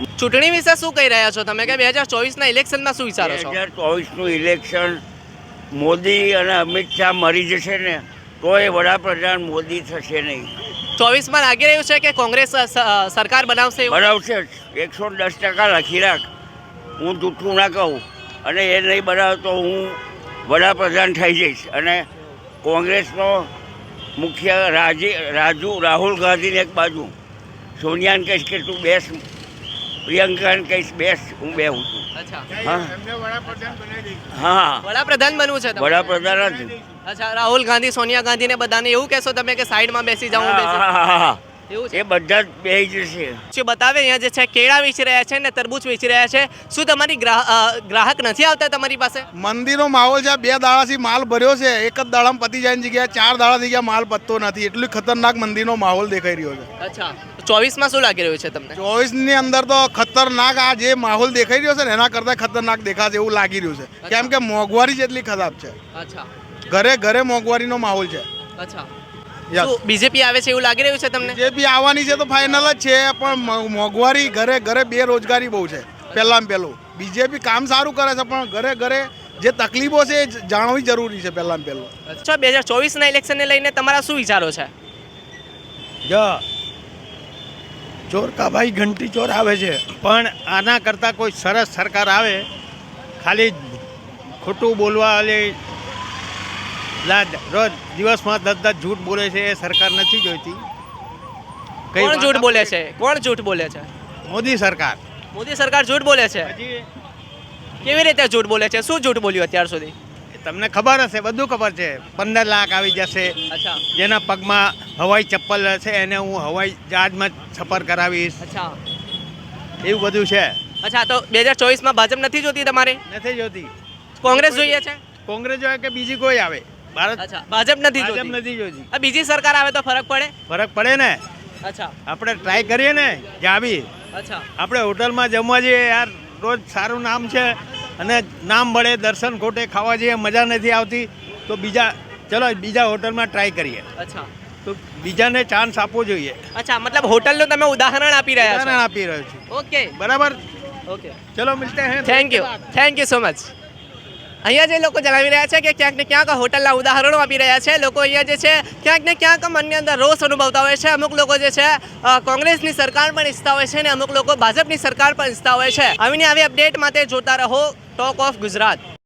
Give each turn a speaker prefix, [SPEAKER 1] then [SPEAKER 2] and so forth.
[SPEAKER 1] ચૂંટણી વિશે શું કહી રહ્યા છો? તમે કે બે હજાર ચોવીસના ઇલેક્શનમાં શું વિચારો
[SPEAKER 2] બે હજાર ચોવીસનું ઇલેક્શન મોદી અને અમિત શાહ મરી જશે ને તોય વડાપ્રધાન મોદી થશે નહીં.
[SPEAKER 1] ચોવીસમાં લાગી રહ્યું છે કે કોંગ્રેસ સરકાર બનાવશે
[SPEAKER 2] બનાવશે એકસો દસ ટકા લખી રાખ. હું જૂઠું ના કહું. અને એ નહીં બનાવ તો હું વડાપ્રધાન થઈ જઈશ. અને કોંગ્રેસનો મુખ્ય રાજી રાજુ રાહુલ ગાંધીને એક બાજુ. સોનિયાને કહીશ કે તું બેસ પ્રિયંકાને કહીશ બેસ હું બેહું છું. હા.
[SPEAKER 1] વડાપ્રધાન બનવું છે
[SPEAKER 2] વડાપ્રધાન જ.
[SPEAKER 1] અચ્છા રાહુલ ગાંધી સોનિયા ગાંધી ને બધાને એવું કહેશો તમે કે સાઈડમાં બેસી હા, બેસી
[SPEAKER 2] એ બધા જ બેહી જશે.
[SPEAKER 1] શું બતાવે? અહીંયા જે છે કેળા વેચી રહ્યા છે ને તરબૂચ વેચી રહ્યા છે. શું તમારી ગ્રાહ- ગ્રાહક નથી આવતા તમારી પાસે?
[SPEAKER 3] મંદિરનો માહોલ છે બે દાડાથી માલ ભર્યો છે. એક જ દાડામાં પતી જાય જગ્યાએ ચાર દાડા થઈ ગયા માલ પતતો નથી. એટલું ખતરનાક મંદિરનો માહોલ દેખાઈ રહ્યો છે.
[SPEAKER 1] અચ્છા. ચોવીસમાં શું લાગી રહ્યું છે તમને?
[SPEAKER 3] ચોવીસની અંદર તો ખતરનાક આ જે માહોલ દેખાઈ રહ્યો છે ને એના કરતાં ખતરનાક દેખાશે એવું લાગી રહ્યું છે. કેમ કે મોંઘવારી જેટલી ખરાબ છે.
[SPEAKER 1] અચ્છા.
[SPEAKER 3] ઘરે ઘરે મોંઘવારીનો માહોલ છે.
[SPEAKER 1] અચ્છા. બીજેપી આવે છે એવું લાગી રહ્યું છે તમને?
[SPEAKER 3] બીજેપી આવવાની છે તો ફાઇનલ જ છે પણ મો- મોંઘવારી ઘરે ઘરે બેરોજગારી બહુ છે પહેલાં પહેલું. બીજેપી કામ સારું કરે છે પણ ઘરે ઘરે જે તકલીફો છે એ જાણવી જરૂરી છે પહેલાં પહેલું.
[SPEAKER 1] અચ્છા. બે હજાર ચોવીસના ઇલેક્શનને લઈને તમારા શું વિચારો છે?
[SPEAKER 4] જો. ચોર કા ભાઈ ઘંટી ચોર આવે છે. પણ આના કરતાં કોઈ સરસ સરકાર આવે ખાલી ખોટું બોલવા રોજ દિવસમાં દસ દસ જૂઠ બોલે છે એ સરકાર નથી જોઈતી. કઈ
[SPEAKER 1] કોણ જૂઠ બોલે છે? કોણ જૂઠ બોલે છે?
[SPEAKER 4] મોદી સરકાર.
[SPEAKER 1] મોદી સરકાર જૂઠ બોલે છે? કેવી રીતે જૂઠ બોલે છે? શું જૂઠ બોલ્યું અત્યાર સુધી?
[SPEAKER 4] તમને ખબર હશે બધું ખબર છે. પંદર લાખ આવી જશે. જેના પગમાં હવાઈ ચપ્પલ હશે એને હું હવાઈ જહાજમાં સફર કરાવીશ. એવું બધું છે.
[SPEAKER 1] અચ્છા તો બે હજાર ચોવીસમાં ભાજપ નથી જોતી તમારે?
[SPEAKER 4] નથી જોતી.
[SPEAKER 1] કોંગ્રેસ જોઈએ છે?
[SPEAKER 4] કોંગ્રેસ જોઈએ કે બીજી કોઈ આવે? ભારત
[SPEAKER 1] ભાજપ નથી
[SPEAKER 4] ભાજપ
[SPEAKER 1] જોતી.
[SPEAKER 4] નથી જોતી.
[SPEAKER 1] આ બીજી સરકાર આવે તો ફરક પડે?
[SPEAKER 4] ફરક પડે ને?
[SPEAKER 1] અચ્છા.
[SPEAKER 4] આપણે ટ્રાય કરીએ ને બી
[SPEAKER 1] અચ્છા.
[SPEAKER 4] આપણે હોટલમાં જમવા જઈએ યાર રોજ સારું નામ છે. અને નામ મળે દર્શન ખોટે ખાવા જઈએ મજા નથી આવતી તો બીજા ચલો બીજા હોટલમાં ટ્રાય કરીએ.
[SPEAKER 1] અચ્છા.
[SPEAKER 4] તો બીજાને ચાન્સ આપવો જોઈએ.
[SPEAKER 1] અચ્છા મતલબ હોટલનું તમે ઉદાહરણ આપી રહ્યા
[SPEAKER 4] ઉદાહરણ
[SPEAKER 1] છો
[SPEAKER 4] આપી રહ્યો છું.
[SPEAKER 1] ઓકે
[SPEAKER 4] બરાબર?
[SPEAKER 1] ઓકે
[SPEAKER 4] ચલો મિલતે હૈ.
[SPEAKER 1] Thank you thank you so much અહીંયા જે લોકો જણાવી રહ્યા છે કે ક્યાંક ને ક્યાંક હોટલના ઉદાહરણો આપી રહ્યા છે. લોકો અહીંયા જે છે ક્યાંક ને ક્યાંક મનની અંદર રોષ અનુભવતા હોય છે. અમુક લોકો જે છે કોંગ્રેસની સરકાર પણ ઈચ્છતા હોય છે અને અમુક લોકો ભાજપની સરકાર પણ ઈચ્છતા હોય છે. આવીને આવી અપડેટ માટે જોતા રહો. Talk of Gujarat